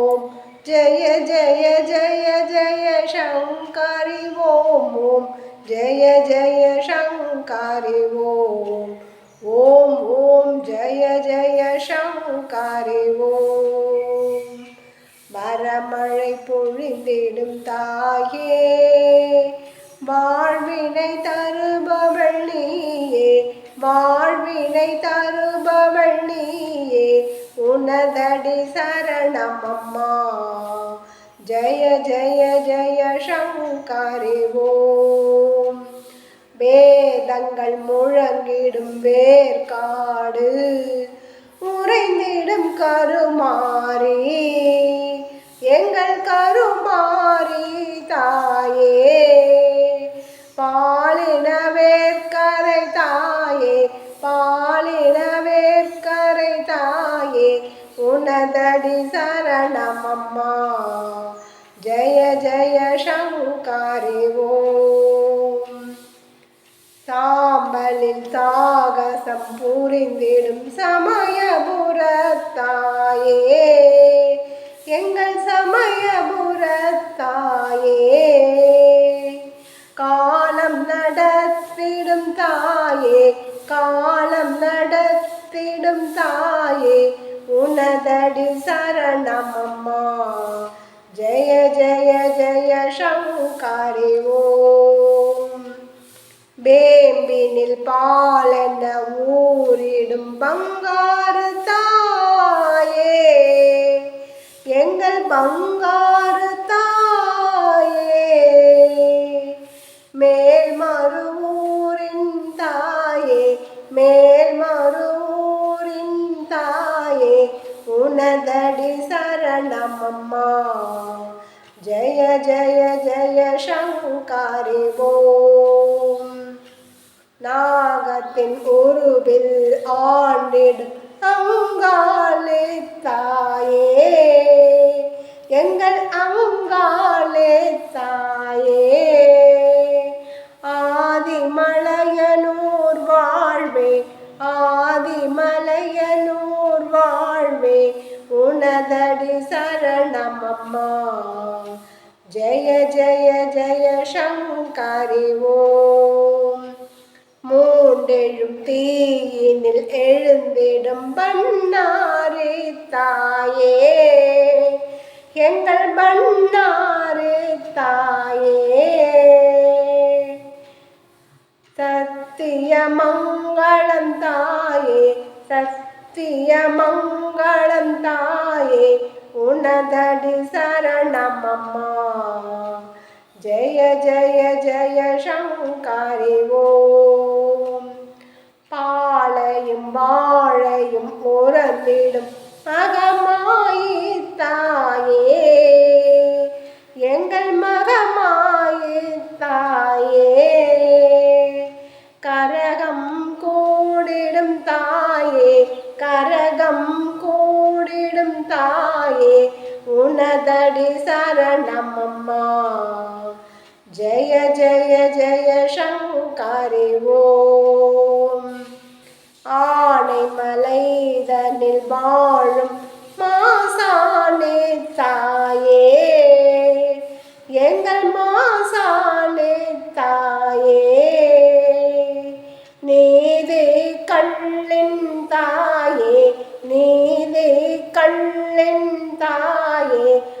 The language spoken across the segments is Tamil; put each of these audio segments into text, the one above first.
ஓம். ஜெய ஜெய ஜெய ஜெய சங்கரி ஓம். ஓம். ஜெய ஜெய சங்கரி ஓம். ஓம் ஓம். ஜெய ஜெய சங்கரி ஓம். வரமழை பொழிந்திடும் தாயே. வாழ்வினை தருபவள் நீயே. வாழ்வினை தருபவள் உனதடி சரணமம்மா. ஜய ஜய ஜய சங்கரி ஓம். வேதங்கள் முழங்கிடும் வேர்காடு உறைந்திடும் கருமாறி. எங்கள் கருமாறி தாயே பா உனதடி சரணம் அம்மா ஜெய ஜெய சங்கரி ஓம் சாம்பலில் சாகசம் புரிந்திடும் சமயபுரத்தாயே எங்கள் சமயபுரத்தாயே காலம் நடத்திடும் தாயே காலம் நடத்திடும் தாயே உனதடி சரணம் அம்மா ஜெய ஜெய ஜெய சங்கரி ஓம். வேம்பினில் பாலென ஊரிடும் பங்காரு தாயே. எங்கள் பங்காரு ஜெய ஜெய ஜெய சங்கரி ஓம் நாகத்தின் உருவில் ஆண்டிடு அங்காலே தாயே। எங்கள் அங்காலே தாயே। ஆதிமலையனூர் வாழ்வே ஆதிமலையனூர் வாழ்வே உனதடி சரணம் அம்மா. ஜெய ஜெய ஜெய சங்கரி ஓம் மூண்டெழும் தீயினில் எழுந்திடும் பண்ணாரே தாயே எங்கள் பண்ணாரே தாயே சத்தியமங்களம் தாயே சத்தியமங்களம் தாயே உனதடி சரணமம்மா. ஜெய ஜெய ஜெய சங்கரி ஓம். பாலையும் வாழையும் உறந்திடும் மகமாயி தாயே. எங்கள் மகமாயி தாயே. கரகம் கூடிடும் தாயே. கரகம் கூடிடும் தாயே உனதடி சரணமம்மா. ஜெய ஜெய ஜெய சங்கரி ஓம். ஆனைமலைதனில் வாழும் மாசானே தா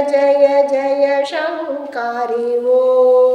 அம்மா ஜெய ஜெய ஜெய சங்கரி ஓ